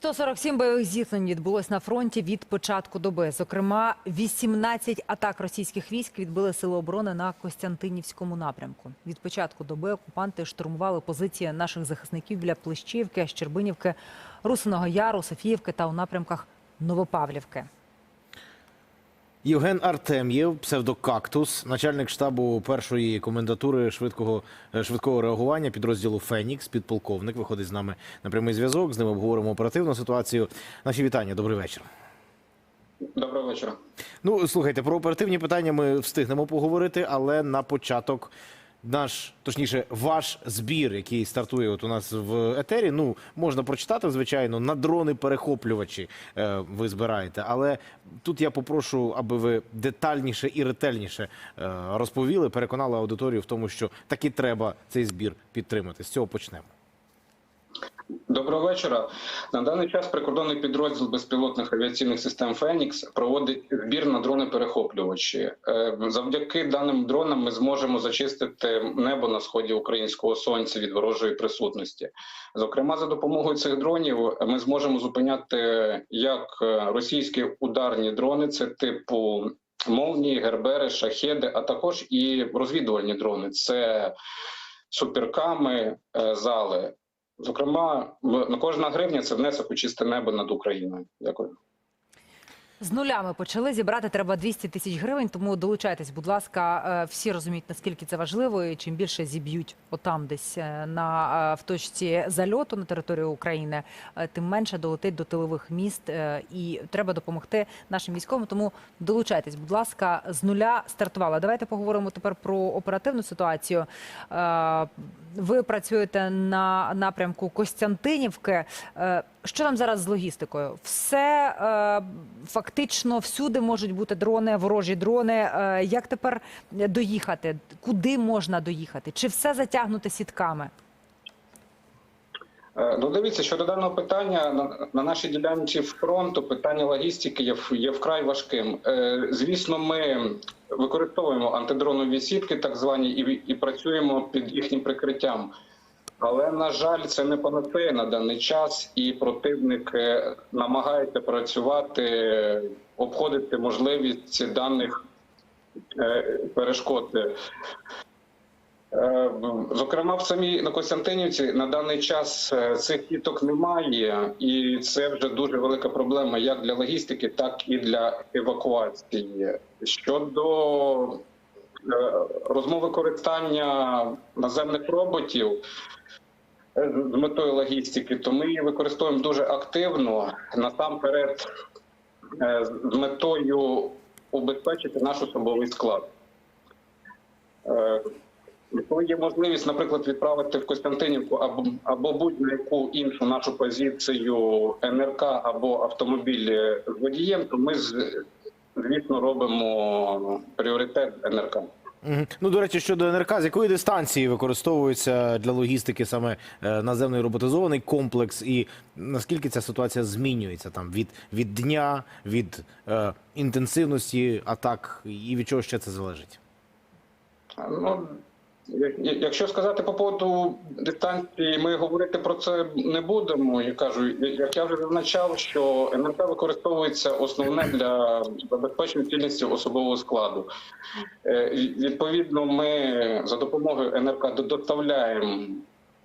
147 бойових зіткнень відбулось на фронті від початку доби. Зокрема, 18 атак російських військ відбили сили оборони на Костянтинівському напрямку. Від початку доби окупанти штурмували позиції наших захисників біля Плещівки, Щербинівки, Русиного Яру, Софіївки та у напрямках Новопавлівки. Євген Артем'єв, псевдокактус, начальник штабу першої комендатури швидкого е, швидкого реагування підрозділу Фенікс, підполковник, виходить з нами на прямий зв'язок. З ним обговоримо оперативну ситуацію. Наші вітання. Добрий вечір. Доброго вечора. Ну слухайте, про оперативні питання ми встигнемо поговорити, але на початок наш, точніше, ваш збір, який стартує от у нас в етері. Ну можна прочитати, звичайно, на дрони перехоплювачі е, ви збираєте. Але тут я попрошу, аби ви детальніше і ретельніше е, розповіли, переконали аудиторію в тому, що таки треба цей збір підтримати. З цього почнемо. Доброго вечора. На даний час прикордонний підрозділ безпілотних авіаційних систем Фенікс проводить збір на дрони-перехоплювачі. Е, Завдяки даним дронам ми зможемо зачистити небо на сході українського сонця від ворожої присутності. Зокрема, за допомогою цих дронів ми зможемо зупиняти як е, російські ударні дрони, це типу молнії, гербери, шахеди, а також і розвідувальні дрони. Це суперками, е, зали. Зокрема, в- на кожна гривня це внесок у чисте небо над Україною. Дякую. З нулями почали зібрати треба 200 тисяч гривень, тому долучайтесь, будь ласка. Е, Всі розуміють, наскільки це важливо, і чим більше зіб'ють отам, десь е, на е, в точці зальоту на територію України, тим менше долетить до тилових міст. І треба допомогти нашим військовим. Тому долучайтесь, будь ласка, з нуля стартувала. Давайте поговоримо тепер про оперативну ситуацію. Ви працюєте на напрямку Костянтинівки. Що там зараз з логістикою? Все е, фактично всюди можуть бути дрони, ворожі дрони. Е, Як тепер доїхати? Куди можна доїхати? Чи все затягнуте сітками? Е, Ну, дивіться, щодо даного питання на, на нашій ділянці фронту питання логістики є, є вкрай важким. Е, звісно, ми використовуємо антидронові сітки, так звані, і, і працюємо під їхнім прикриттям. Але на жаль, це не панацея на даний час, і противник е, намагається працювати, обходити можливість даних е, перешкод. Е, Зокрема, в самій на Костянтинівці на даний час цих сіток немає, і це вже дуже велика проблема як для логістики, так і для евакуації. Щодо розмови користання наземних роботів е, з метою логістики, то ми її використовуємо дуже активно насамперед е, з метою убезпечити наш особовий склад. Е, коли є можливість, наприклад, відправити в Костянтинівку або, або будь-яку іншу нашу позицію НРК або автомобіль з водієм, то ми з- звісно робимо пріоритет НРК. Ну, до речі, щодо НРК, з якої дистанції використовується для логістики саме е, наземний роботизований комплекс, і наскільки ця ситуація змінюється там від, від дня, від е, інтенсивності атак, і від чого ще це залежить? Ну, якщо сказати по поводу дистанції, ми говорити про це не будемо. Я кажу, як я вже зазначав, що НРК використовується основне для забезпечення цільності особового складу. Е, Відповідно, ми за допомогою НРК доставляємо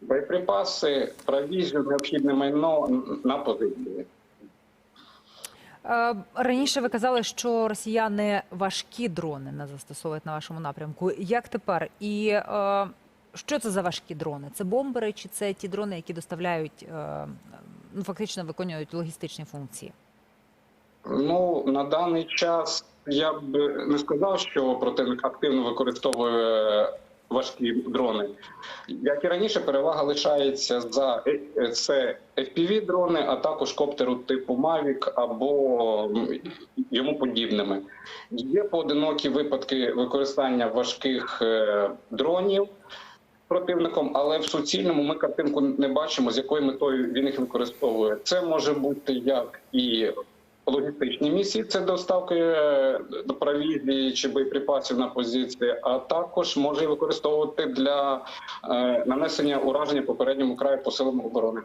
боєприпаси, провізію, необхідне майно на позиції. Е, Раніше ви казали, що росіяни важкі дрони не застосовують на вашому напрямку. Як тепер? І е, що це за важкі дрони? Це бомбери чи це ті дрони, які доставляють, е, ну фактично виконують логістичні функції? Ну на даний час я б не сказав, що противник активно використовує важкі дрони. Як і раніше, перевага лишається за е- е, це fpv дрони, а також коптеру типу Mavic або йому подібними. Є поодинокі випадки використання важких е, дронів. Противником, але в суцільному ми картинку не бачимо, з якою метою він їх використовує. Це може бути як і логістичні місії, це доставки е, до провізії чи боєприпасів на позиції, а також може використовувати для е, нанесення ураження попередньому краю по силам оборони.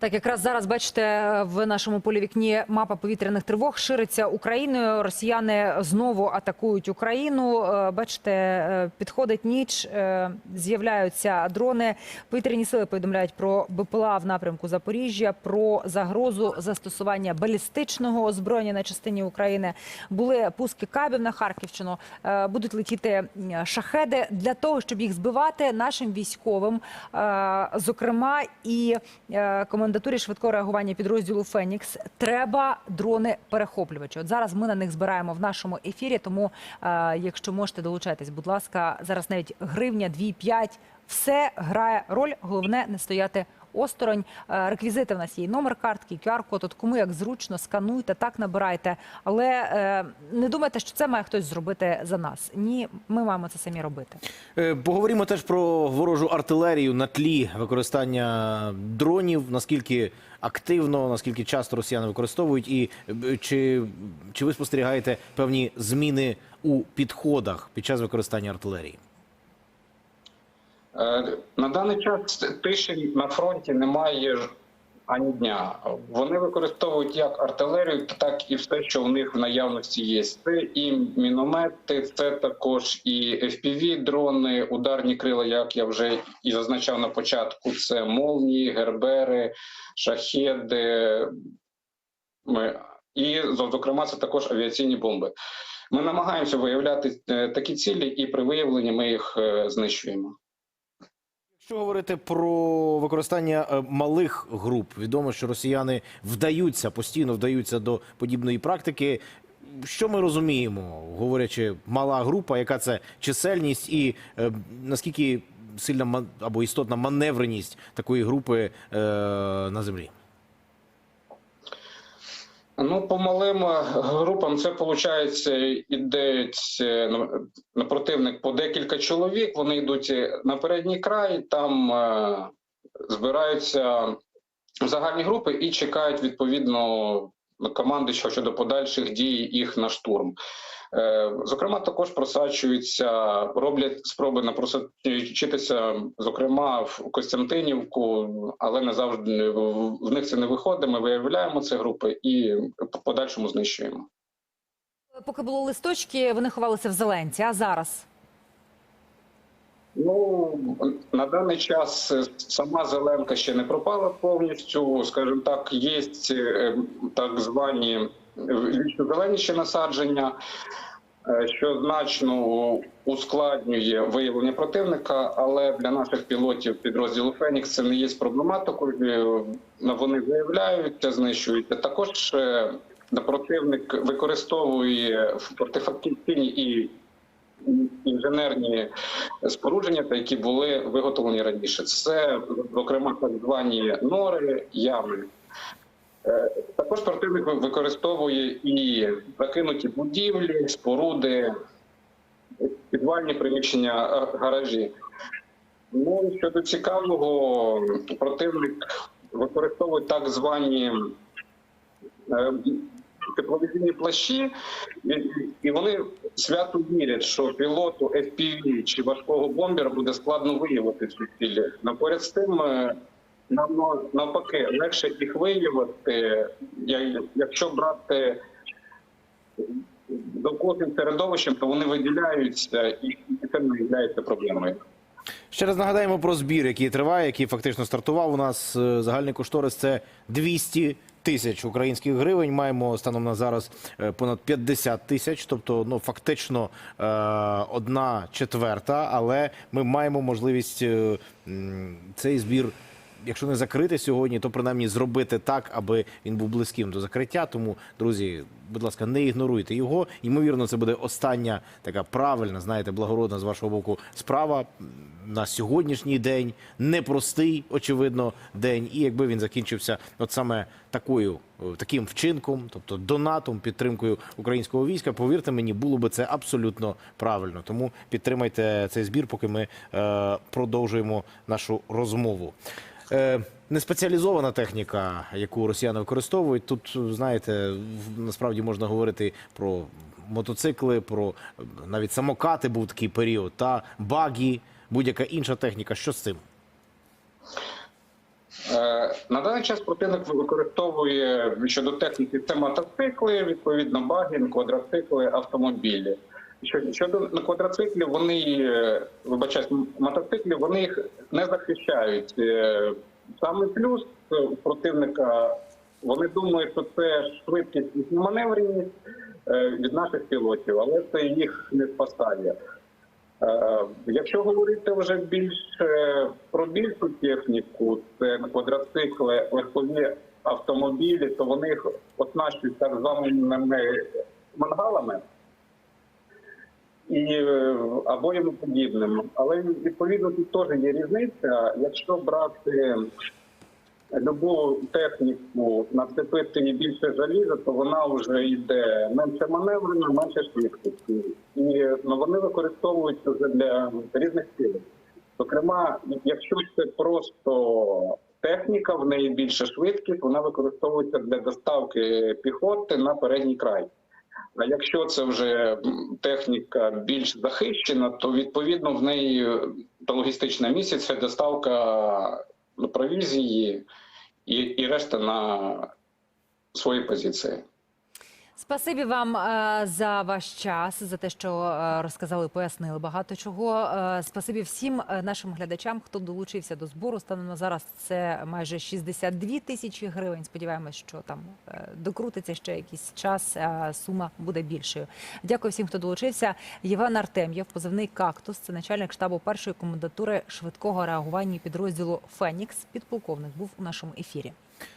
Так, якраз зараз бачите в нашому полі вікні мапа повітряних тривог шириться Україною. Росіяни знову атакують Україну. Е, Бачите, е, підходить ніч, е, з'являються дрони. Повітряні сили повідомляють про БПЛА в напрямку Запоріжжя, про загрозу застосування балістичного озброєння на частині України. Були пуски кабів на Харківщину. Будуть летіти шахеди для того, щоб їх збивати нашим військовим, зокрема і е, комендатурі швидкого реагування підрозділу Фенікс. Треба дрони перехоплювачі. От зараз ми на них збираємо в нашому ефірі. Тому, е, якщо можете долучайтесь, будь ласка, зараз навіть гривня, 2-5, все грає роль. Головне не стояти. Осторонь Е, реквізити в нас є і номер картки, QR-код. От кому як зручно, скануйте, так набирайте. Але е, не думайте, що це має хтось зробити за нас. Ні, ми маємо це самі робити. Е, Поговоримо теж про ворожу артилерію на тлі використання дронів. Наскільки активно, наскільки часто росіяни використовують, і чи, чи ви спостерігаєте певні зміни у підходах під час використання артилерії? Е, На даний час тиші на фронті немає ані дня. Вони використовують як артилерію, так і все, що в них в наявності є. Це і міномети, це також і fpv дрони, ударні крила, як я вже і зазначав на початку. Це молнії, гербери, шахеди. І, зокрема, це також авіаційні бомби. Ми намагаємося виявляти е, такі цілі, і при виявленні ми їх е, знищуємо. Якщо говорити про використання е, малих груп, відомо, що росіяни вдаються постійно вдаються до подібної практики. Що ми розуміємо, говорячи мала група, яка це чисельність, і е, наскільки сильна або істотна маневреність такої групи е, на землі? Ну, по малим групам це виходить, іде е, на- противник по декілька чоловік. Вони йдуть на передній край, там е, збираються загальні групи і чекають відповідно команди щодо подальших дій їх на штурм. Е, Зокрема, також просачуються, роблять спроби напросачитися, зокрема в Костянтинівку, але не завжди в них це не виходить. Ми виявляємо ці групи і в подальшому знищуємо. Поки були листочки, вони ховалися в зеленці. А зараз Ну на даний час сама зеленка ще не пропала повністю. скажімо так, є е, так звані вічно зелені ще насадження, е, що значно ускладнює виявлення противника, але для наших пілотів підрозділу Фенікс це не є проблематикою. Е, Вони виявляються, знищуються. Також е, противник використовує фортифікаційні і інженерні спорудження, та які були виготовлені раніше. Це, зокрема, так звані нори, ями. Е, Також противник використовує і закинуті будівлі, споруди, підвальні приміщення, гаражі. Ну, щодо цікавого, противник використовує так звані е, тепловізійні плащі, і, вони свято вірять, що пілоту FPV чи важкого бомбера буде складно виявити цю цілі. Но поряд з тим, е, нам навпаки легше їх виявити, якщо брати довкосним середовищем, то вони виділяються і це не є проблемою. Ще раз нагадаємо про збір, який триває, який фактично стартував. У нас е, загальний кошторис це 200 тисяч українських гривень. Маємо станом на зараз е, понад 50 тисяч, тобто ну фактично е, одна четверта. Але ми маємо можливість цей збір. Якщо не закрити сьогодні, то принаймні зробити так, аби він був близьким до закриття. Тому, друзі, будь ласка, не ігноруйте його. Ймовірно, це буде остання така правильна, знаєте, благородна з вашого боку справа на сьогоднішній день. Непростий, очевидно, день. І якби він закінчився от саме такою, е, таким вчинком, тобто донатом, підтримкою українського війська, повірте мені, було би це абсолютно правильно. Тому підтримайте цей збір, поки ми е, продовжуємо нашу розмову. Е, Неспеціалізована техніка, яку росіяни використовують, тут знаєте, насправді можна говорити про мотоцикли, про е, навіть самокати був такий період, та багі, будь-яка інша техніка. Що з цим? Е, На даний час противник використовує щодо техніки це мотоцикли, відповідно багін, квадроцикли, автомобілі. Що- Щодо квадроциклів, вони е, вибачаюсь, мотоциклів, вони їх не захищають. Е, Саме плюс е, противника вони думають, що це швидкість і маневреність від наших пілотів, але це їх не спасає. Якщо говорити вже більш е, про більшу техніку, це квадроцикли, легкові автомобілі, то вони їх оснащують так званими мангалами і е, або йому подібним. Але відповідно тут теж є різниця. Якщо брати любу техніку, нацепити більше заліза, то вона вже йде менше маневрена, менше швидкості. І ну, вони використовуються для різних цілей. Зокрема, якщо це просто техніка, в неї більше швидкість, вона використовується для доставки піхоти на передній край. А якщо це вже техніка більш захищена, то відповідно в неї е, та логістична місія це доставка ну, провізії і, і решта на свої позиції. Спасибі вам е, за ваш час, за те, що е, розказали, пояснили багато чого. Е, Спасибі всім нашим глядачам, хто долучився до збору. Станом на зараз це майже 62 тисячі гривень. Сподіваємось, що там докрутиться ще якийсь час. Сума буде більшою. Дякую всім, хто долучився. Євген Артем'єв, позивний кактус. Це начальник штабу першої комендатури швидкого реагування підрозділу Фенікс. Підполковник був у нашому ефірі.